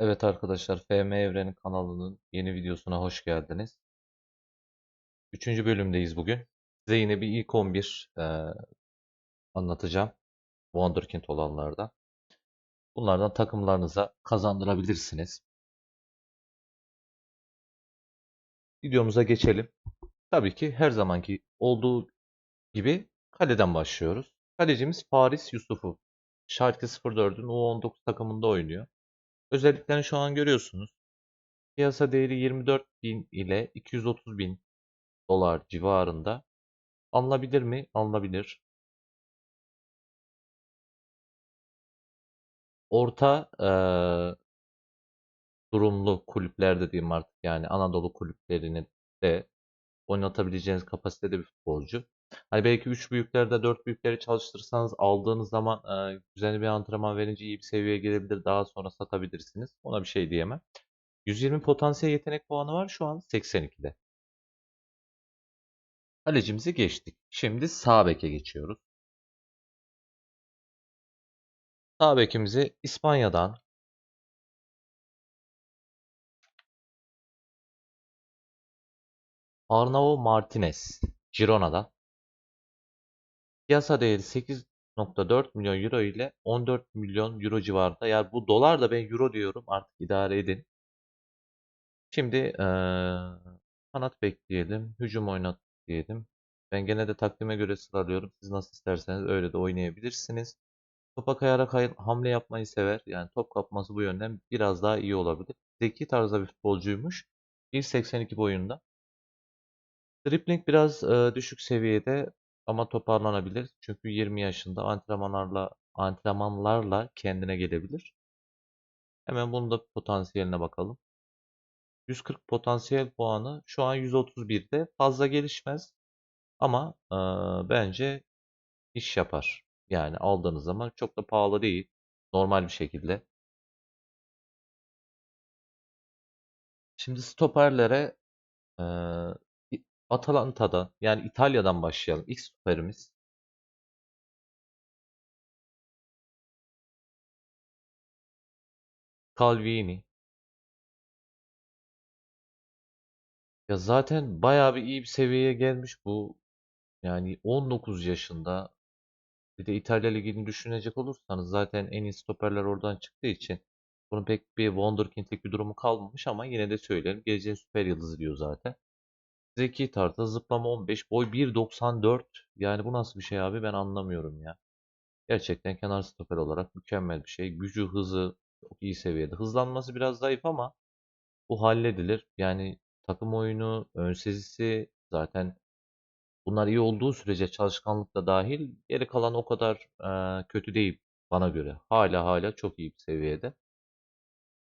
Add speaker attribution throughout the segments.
Speaker 1: Evet arkadaşlar, FM Evreni kanalının yeni videosuna hoş geldiniz. Üçüncü bölümdeyiz bugün. Size yine bir ilk 11 e, anlatacağım. Wonderkind olanlardan. Bunlardan takımlarınıza kazandırabilirsiniz. Videomuza geçelim. Tabii ki her zamanki olduğu gibi kaleden başlıyoruz. Kalecimiz Paris Yusuf'u. Schalke 04'ün U19 takımında oynuyor. Özelliklerini şu an görüyorsunuz. Piyasa değeri 24.000 ile 230.000 dolar civarında. Alınabilir mi? Alınabilir. Orta eee, durumlu kulüplerde diyeyim artık yani Anadolu kulüplerini de oynatabileceğiniz kapasitede bir futbolcu. Hani belki 3 büyüklerde 4 büyükleri çalıştırırsanız aldığınız zaman eee düzenli bir antrenman verince iyi bir seviyeye gelebilir. Daha sonra satabilirsiniz. Ona bir şey diyemem. 120 potansiyel yetenek puanı var şu an 82'de. Kalecimizi geçtik. Şimdi sağ beke geçiyoruz. Sağ bekimizi İspanya'dan Arnau Martinez, Girona'dan. Piyasa değeri 8.4 milyon euro ile 14 milyon euro civarında. Yani bu dolar da ben euro diyorum artık idare edin. Şimdi kanat bekleyelim. Hücum oynat diyelim. Ben gene de takvime göre sıralıyorum. Siz nasıl isterseniz öyle de oynayabilirsiniz. Topa kayarak hamle yapmayı sever. Yani top kapması bu yönden biraz daha iyi olabilir. Zeki tarzda bir futbolcuymuş. 1.82 boyunda. Dribbling biraz e, düşük seviyede ama toparlanabilir. Çünkü 20 yaşında antrenmanlarla antrenmanlarla kendine gelebilir. Hemen bunun da potansiyeline bakalım. 140 potansiyel puanı şu an 131'de fazla gelişmez ama e, bence iş yapar. Yani aldığınız zaman çok da pahalı değil. Normal bir şekilde. Şimdi stoperlere e, Atalanta'dan yani İtalya'dan başlayalım. İlk stoperimiz Calvini. Ya zaten bayağı bir iyi bir seviyeye gelmiş bu. Yani 19 yaşında. Bir de İtalya Ligi'ni düşünecek olursanız zaten en iyi stoperler oradan çıktığı için bunun pek bir wonderkindlik bir durumu kalmamış ama yine de söylerim. Geleceğin süper yıldızı diyor zaten. Zeki tartı, zıplama 15, boy 1.94. Yani bu nasıl bir şey abi ben anlamıyorum ya. Gerçekten kenar stoper olarak mükemmel bir şey. Gücü, hızı çok iyi seviyede. Hızlanması biraz zayıf ama bu halledilir. Yani takım oyunu, ön sezisi zaten bunlar iyi olduğu sürece çalışkanlık da dahil geri kalan o kadar e, kötü değil bana göre. Hala hala çok iyi bir seviyede.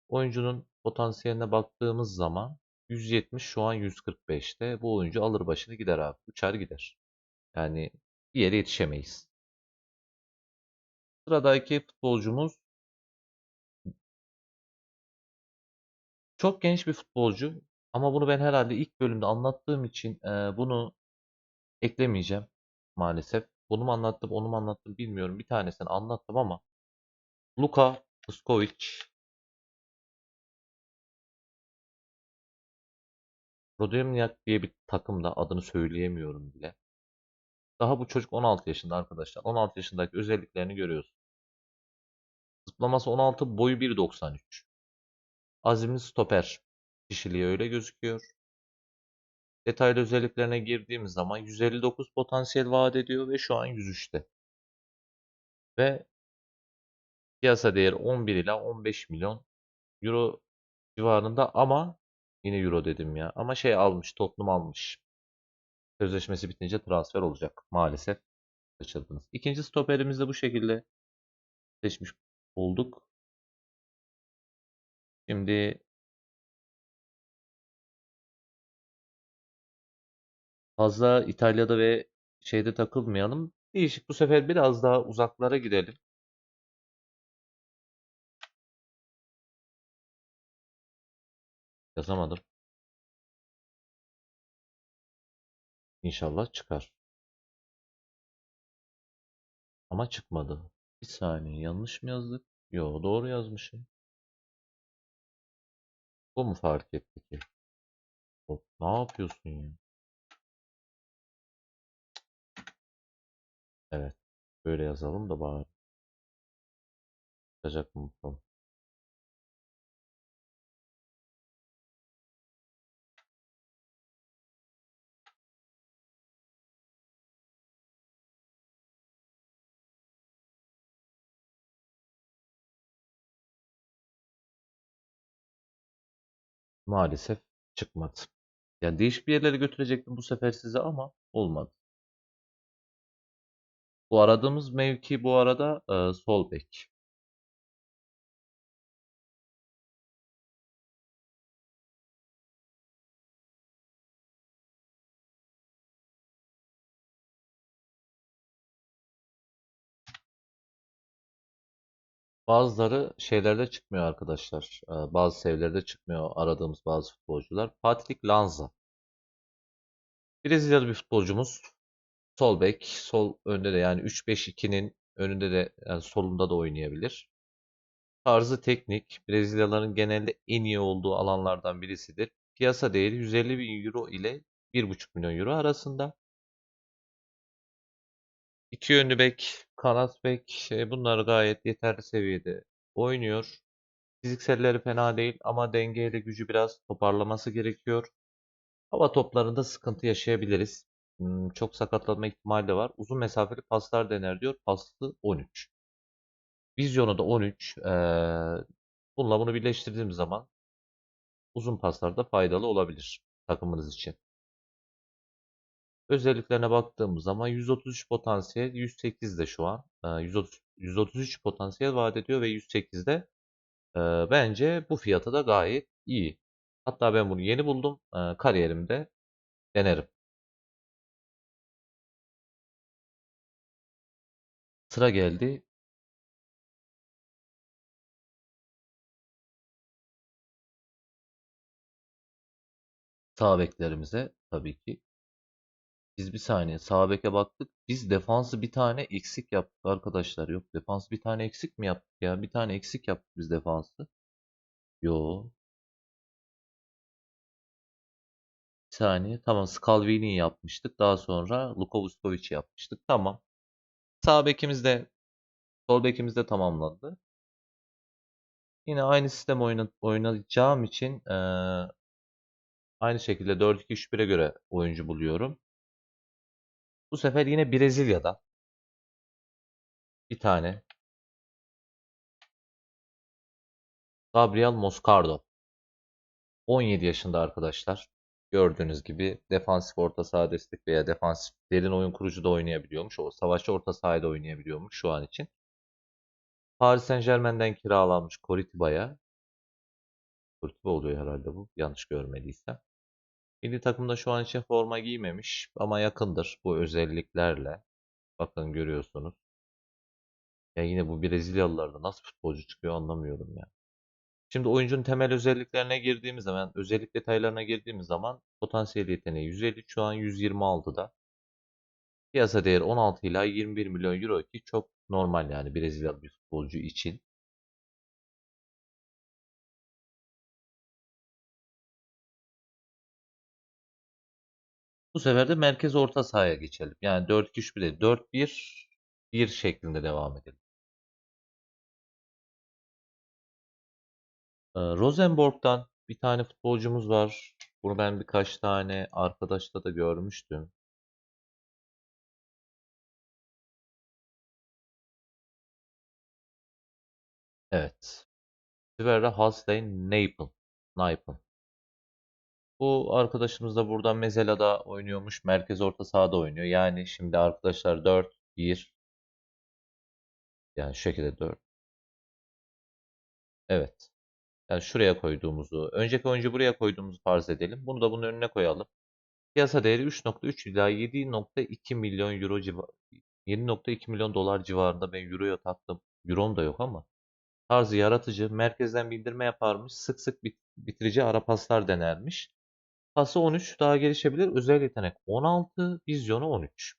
Speaker 1: Oyuncunun potansiyeline baktığımız zaman 170 şu an 145'te. Bu oyuncu alır başını gider abi. Uçar gider. Yani bir yere yetişemeyiz. Sıradaki futbolcumuz çok genç bir futbolcu. Ama bunu ben herhalde ilk bölümde anlattığım için e, bunu eklemeyeceğim maalesef. Bunu mu anlattım, onu mu anlattım bilmiyorum. Bir tanesini anlattım ama Luka Puskovic Rodemniak diye bir takımda adını söyleyemiyorum bile. Daha bu çocuk 16 yaşında arkadaşlar. 16 yaşındaki özelliklerini görüyorsun. Zıplaması 16, boyu 1.93. Azimli stoper. Kişiliği öyle gözüküyor. Detaylı özelliklerine girdiğimiz zaman 159 potansiyel vaat ediyor ve şu an 103'te. Ve piyasa değeri 11 ila 15 milyon euro civarında ama yine euro dedim ya. Ama şey almış, Tottenham almış. Sözleşmesi bitince transfer olacak. Maalesef kaçırdınız. İkinci stoperimiz de bu şekilde seçmiş olduk. Şimdi fazla İtalya'da ve şeyde takılmayalım. Değişik bu sefer biraz daha uzaklara gidelim. Yazamadım. İnşallah çıkar. Ama çıkmadı. Bir saniye yanlış mı yazdık? Yo doğru yazmışım. Bu mu fark etti ki? Hop, ne yapıyorsun ya? Evet. Böyle yazalım da bari. Çıkacak mı bakalım. Maalesef çıkmadı. Yani değişik bir yerlere götürecektim bu sefer size ama olmadı. Bu aradığımız mevki bu arada e, sol bek. Bazıları şeylerde çıkmıyor arkadaşlar. E, bazı seviyelerde çıkmıyor aradığımız bazı futbolcular. Patrick Lanza. Brezilyalı bir futbolcumuz. Sol bek, sol önde de yani 3-5-2'nin önünde de yani solunda da oynayabilir. Tarzı teknik, Brezilyalıların genelde en iyi olduğu alanlardan birisidir. Piyasa değeri 150 bin euro ile 1,5 milyon euro arasında. İki yönlü bek, kanat bek e, bunlar gayet yeterli seviyede oynuyor. Fizikselleri fena değil ama dengeyle gücü biraz toparlaması gerekiyor. Hava toplarında sıkıntı yaşayabiliriz. Hmm, çok sakatlanma ihtimali de var. Uzun mesafeli paslar dener diyor. Paslı 13. Vizyonu da 13. Ee, bununla bunu birleştirdiğim zaman uzun paslarda faydalı olabilir takımınız için. Özelliklerine baktığımız zaman 133 potansiyel, 108 de şu an. Ee, 130, 133 potansiyel vaat ediyor ve 108 de e, bence bu fiyata da gayet iyi. Hatta ben bunu yeni buldum. Ee, kariyerimde denerim. Sıra geldi. Sağ beklerimize tabii ki. Biz bir saniye sağ beke baktık. Biz defansı bir tane eksik yaptık arkadaşlar. Yok defans bir tane eksik mi yaptık ya? Bir tane eksik yaptık biz defansı. Yo. Bir saniye. Tamam Scalvini'yi yapmıştık. Daha sonra Luka Vuckovic'i yapmıştık. Tamam. Sağ bekimiz de sol bekimiz de tamamlandı. Yine aynı sistem oynayacağım için ee, aynı şekilde 4-2-3-1'e göre oyuncu buluyorum. Bu sefer yine Brezilya'da bir tane Gabriel Moscardo. 17 yaşında arkadaşlar. Gördüğünüz gibi defansif orta saha destek veya defansif derin oyun kurucu da oynayabiliyormuş. O savaşçı orta sahada oynayabiliyormuş şu an için. Paris Saint-Germain'den kiralanmış Coritiba'ya. Coritiba oluyor herhalde bu. Yanlış görmediysem. Milli takımda şu an için forma giymemiş ama yakındır bu özelliklerle. Bakın görüyorsunuz. Ya yine bu Brezilyalılarda nasıl futbolcu çıkıyor anlamıyorum ya. Şimdi oyuncunun temel özelliklerine girdiğimiz zaman, özellik detaylarına girdiğimiz zaman potansiyel yeteneği 150 şu an 126'da. Piyasa değeri 16 ila 21 milyon euro ki çok normal yani Brezilyalı bir futbolcu için. Bu sefer de merkez orta sahaya geçelim. Yani 4-2-3-1 değil 4-1-1 şeklinde devam edelim. Ee, Rosenborg'dan bir tane futbolcumuz var. Bunu ben birkaç tane arkadaşla da görmüştüm. Evet. Sverre Halstein Nijpen. Nijpen. Bu arkadaşımız da buradan Mezela'da oynuyormuş. Merkez orta sahada oynuyor. Yani şimdi arkadaşlar 4, 1. Yani şu şekilde 4. Evet. Yani şuraya koyduğumuzu, önceki oyuncu buraya koyduğumuzu farz edelim. Bunu da bunun önüne koyalım. Piyasa değeri 3.3 ila 7.2 milyon euro civarı. 7.2 milyon dolar civarında ben euroya taktım. Euro'm da yok ama. Tarzı yaratıcı, merkezden bildirme yaparmış, sık sık bitirici ara paslar denermiş. Pası 13 daha gelişebilir. Özel yetenek 16, vizyonu 13.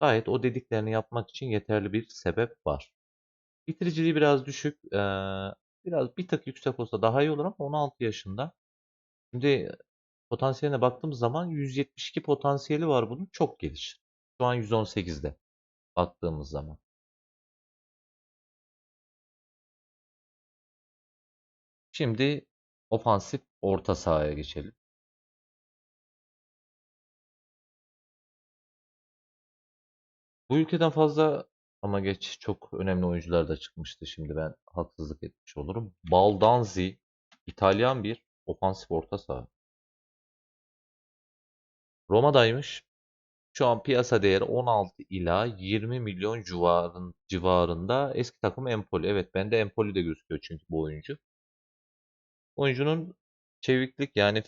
Speaker 1: Gayet o dediklerini yapmak için yeterli bir sebep var. Bitiriciliği biraz düşük. Ee, biraz bir tık yüksek olsa daha iyi olur ama 16 yaşında. Şimdi potansiyeline baktığımız zaman 172 potansiyeli var bunun. Çok gelişir. Şu an 118'de baktığımız zaman. Şimdi ofansif orta sahaya geçelim. Bu ülkeden fazla ama geç çok önemli oyuncular da çıkmıştı. Şimdi ben haksızlık etmiş olurum. Baldanzi İtalyan bir ofansif orta saha. Roma'daymış. Şu an piyasa değeri 16 ila 20 milyon civarın, civarında. Eski takım Empoli. Evet bende Empoli de gözüküyor çünkü bu oyuncu. Oyuncunun çeviklik yani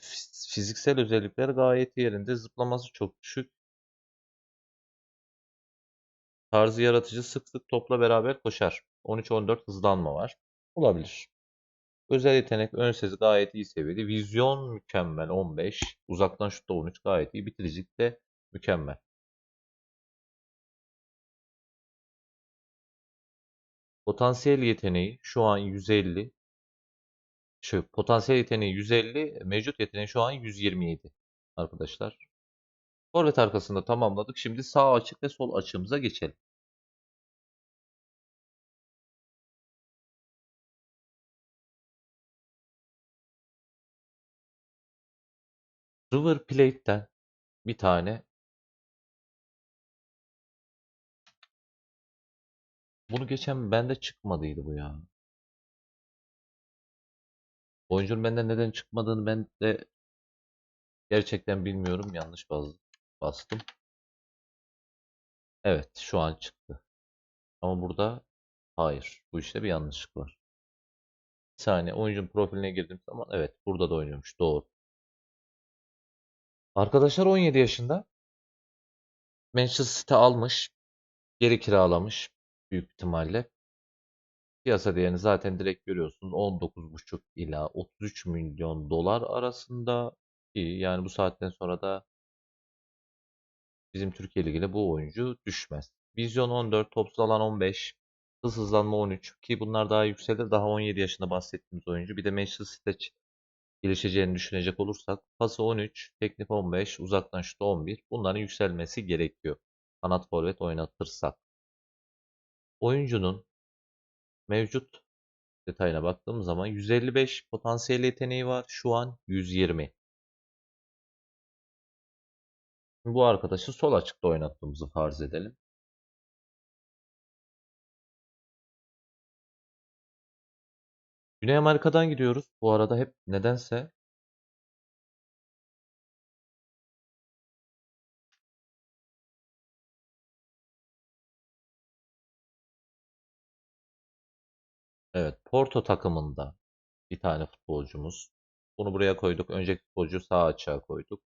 Speaker 1: fiziksel özellikleri gayet yerinde. Zıplaması çok düşük. Tarzı yaratıcı sık sık topla beraber koşar. 13-14 hızlanma var. Olabilir. Özel yetenek ön sezi gayet iyi seviyede. Vizyon mükemmel 15. Uzaktan şutta 13 gayet iyi. Bitiricilik de mükemmel. Potansiyel yeteneği şu an 150. Şu potansiyel yeteneği 150, mevcut yeteneği şu an 127 arkadaşlar. Forvet arkasında tamamladık. Şimdi sağ açık ve sol açığımıza geçelim. River Plate'ten bir tane bunu geçen bende çıkmadıydı bu ya. Oyuncunun benden neden çıkmadığını ben de gerçekten bilmiyorum. Yanlış bastım. Evet şu an çıktı. Ama burada hayır. Bu işte bir yanlışlık var. Bir saniye oyuncunun profiline girdim zaman evet burada da oynuyormuş. Doğru. Arkadaşlar 17 yaşında. Manchester City almış. Geri kiralamış. Büyük ihtimalle. Piyasa değerini zaten direkt görüyorsunuz. 19,5 ila 33 milyon dolar arasında. Yani bu saatten sonra da bizim Türkiye Ligi'ne bu oyuncu düşmez. Vizyon 14, topsuz alan 15, hız hızlanma 13 ki bunlar daha yükselir. Daha 17 yaşında bahsettiğimiz oyuncu. Bir de Manchester City gelişeceğini düşünecek olursak pası 13, teknik 15, uzaktan şut 11. Bunların yükselmesi gerekiyor. Kanat forvet oynatırsak. Oyuncunun mevcut detayına baktığımız zaman 155 potansiyel yeteneği var. Şu an 120. Bu arkadaşı sol açıkta oynattığımızı farz edelim. Güney Amerika'dan gidiyoruz. Bu arada hep nedense Evet, Porto takımında bir tane futbolcumuz. Bunu buraya koyduk. Önceki futbolcu sağ açığa koyduk.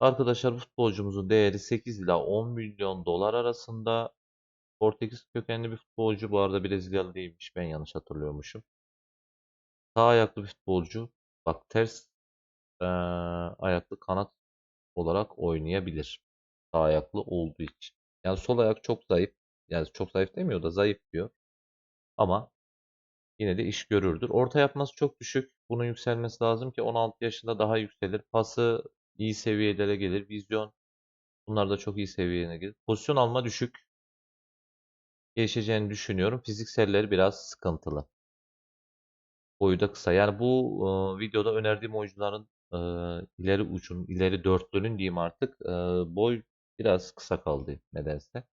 Speaker 1: Arkadaşlar bu futbolcumuzun değeri 8 ila 10 milyon dolar arasında. Portekiz kökenli bir futbolcu. Bu arada Brezilyalı değilmiş. Ben yanlış hatırlıyormuşum. Sağ ayaklı bir futbolcu. Bak ters ee, ayaklı kanat olarak oynayabilir. Sağ ayaklı olduğu için. Yani sol ayak çok zayıf. Yani çok zayıf demiyor da zayıf diyor. Ama yine de iş görürdür. Orta yapması çok düşük. Bunun yükselmesi lazım ki 16 yaşında daha yükselir. Pası iyi seviyelere gelir. Vizyon bunlar da çok iyi seviyene gelir. Pozisyon alma düşük. Gelişeceğini düşünüyorum. Fizikselleri biraz sıkıntılı. Boyu da kısa. Yani bu e, videoda önerdiğim oyuncuların e, ileri ucun, ileri dörtlünün diyeyim artık e, boy biraz kısa kaldı nedense.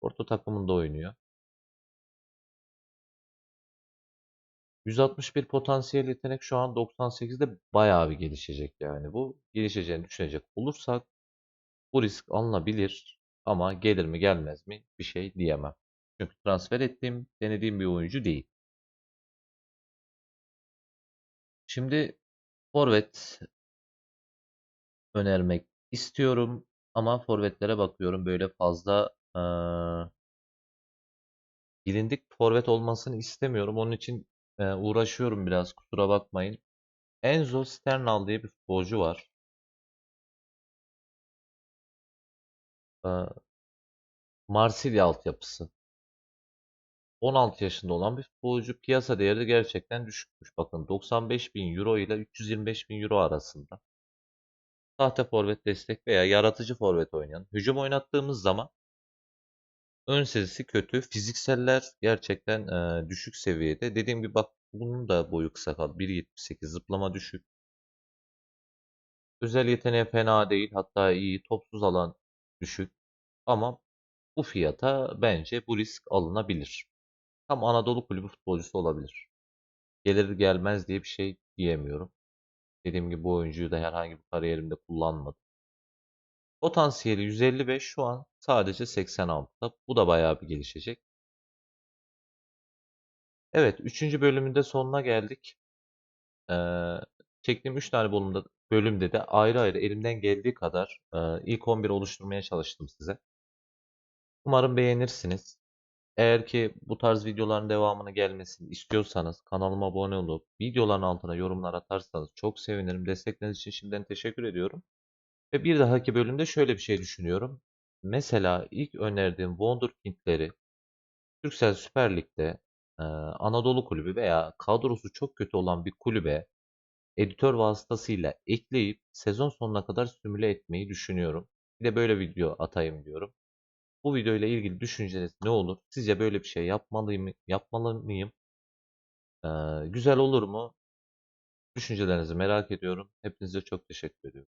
Speaker 1: Orta takımında oynuyor. 161 potansiyel yetenek şu an 98'de bayağı bir gelişecek yani bu. Gelişeceğini düşünecek olursak bu risk alınabilir ama gelir mi gelmez mi bir şey diyemem. Çünkü transfer ettiğim, denediğim bir oyuncu değil. Şimdi forvet önermek istiyorum ama forvetlere bakıyorum böyle fazla ee, bilindik forvet olmasını istemiyorum. Onun için ee, uğraşıyorum biraz kusura bakmayın. Enzo Sternal diye bir futbolcu var. Ee, Marsilya altyapısı. 16 yaşında olan bir futbolcu. Piyasa değeri de gerçekten düşükmüş. Bakın 95 bin euro ile 325 bin euro arasında. Sahte forvet destek veya yaratıcı forvet oynayan. Hücum oynattığımız zaman ön sezisi kötü. Fizikseller gerçekten e, düşük seviyede. Dediğim gibi bak bunun da boyu kısa kaldı. 1.78 zıplama düşük. Özel yeteneği fena değil. Hatta iyi. Topsuz alan düşük. Ama bu fiyata bence bu risk alınabilir. Tam Anadolu kulübü futbolcusu olabilir. Gelir gelmez diye bir şey diyemiyorum. Dediğim gibi bu oyuncuyu da herhangi bir kariyerimde kullanmadım. Potansiyeli 155 şu an sadece 86'da. Bu da bayağı bir gelişecek. Evet 3. bölümünde sonuna geldik. Ee, çektiğim 3 tane bölümde, bölümde de ayrı ayrı elimden geldiği kadar e, ilk 11 oluşturmaya çalıştım size. Umarım beğenirsiniz. Eğer ki bu tarz videoların devamını gelmesini istiyorsanız kanalıma abone olup videoların altına yorumlar atarsanız çok sevinirim. Destekleriniz için şimdiden teşekkür ediyorum. Ve bir dahaki bölümde şöyle bir şey düşünüyorum. Mesela ilk önerdiğim Wonderkid'leri Türksel Süper Lig'de e, Anadolu kulübü veya kadrosu çok kötü olan bir kulübe editör vasıtasıyla ekleyip sezon sonuna kadar simüle etmeyi düşünüyorum. Bir de böyle video atayım diyorum. Bu video ile ilgili düşünceniz ne olur? Sizce böyle bir şey yapmalıyım, yapmalı mıyım? Ee, güzel olur mu? Düşüncelerinizi merak ediyorum. Hepinize çok teşekkür ediyorum.